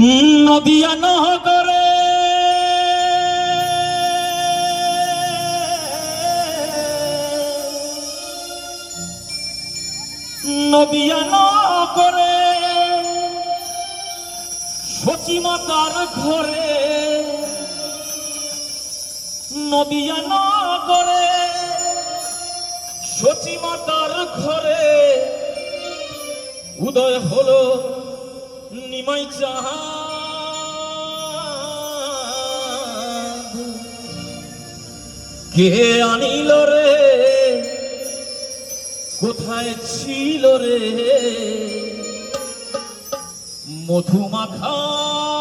নদিয়া নহরে নদিয়া নহরে সচিমাতার ঘরে। নদিয়া নগরে। সচিমাতার ঘরে। উদয় হলো নিমাই কে আনিল রে? কোথায় ছিল রে? মধুমাখা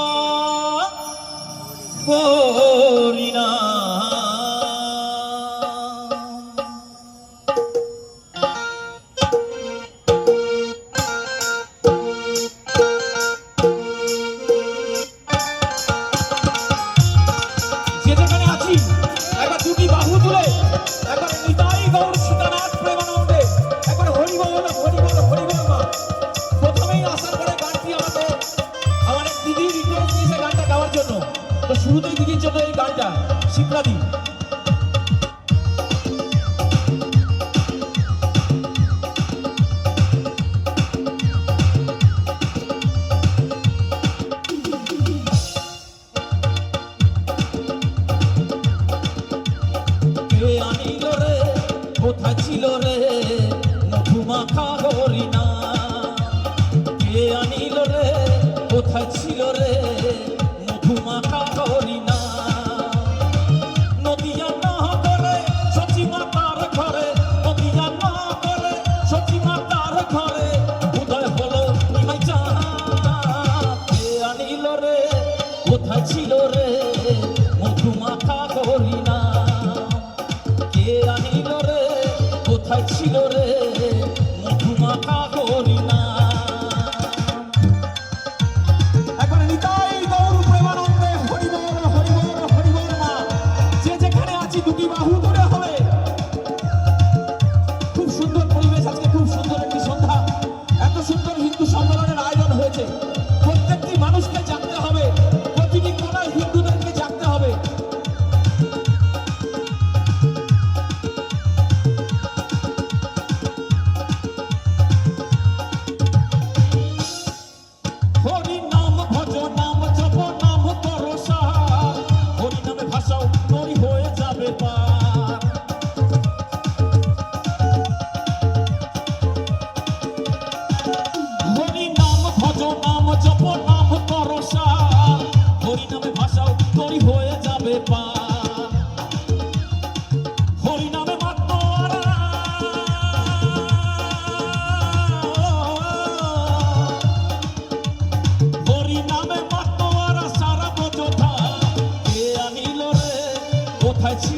শুরুতেই দিদির জন্য এই গানটা শিপ্রা দি কে আনিল রে? কোথায় ছিল রে? মধুমাখা মধুমাখা হরিণা কে আনিল রে? কোথায় ছিল রে? মধুমাখা হরিণা একবার নিতাই গৌর প্রেমানন্দে হরিবল হরিবল হরিবল মা। যে যেখানে আছি দুটি বাহু ধরে হবে। খুব সুন্দর পরিবেশ আজকে, খুব সুন্দর একটি সন্ধ্যা। এত সুন্দর হিন্দু সম্মেলনের আয়োজন হয়েছে। প্রত্যেকটি মানুষকে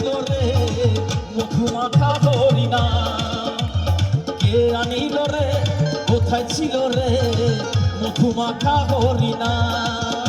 কোথায় ছিল রে মধুমাখা হরিণা কে আনিল রে কোথায় ছিল রে মধুমাখা হরিণা দুটি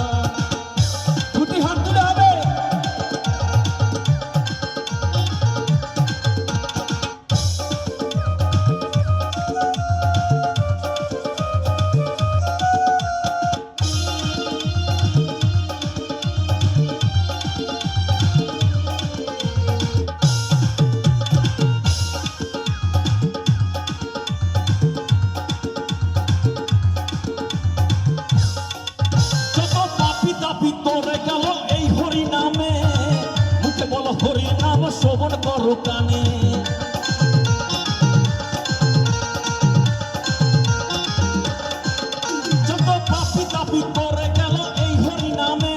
শোভন করো কানে। যত পাপি তোরে গেল এই হরি নামে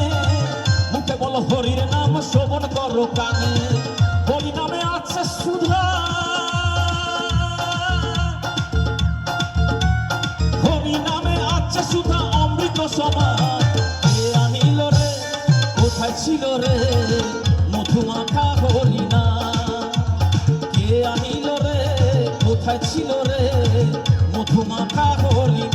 মুখে বলো হরির নাম শোভন করো কানে। হরি নামে আছে সুধা। হরি নামে আছে সুধা অমৃত আনিল রে? ছিল রে? মধুমাখা হরিণা কে রে কোথায় ছিল রে? মধুমাখা হরিণা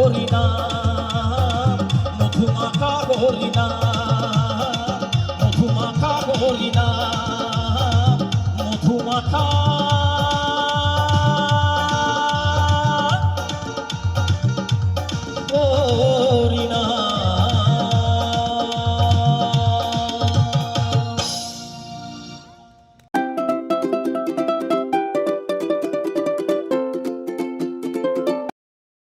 বলি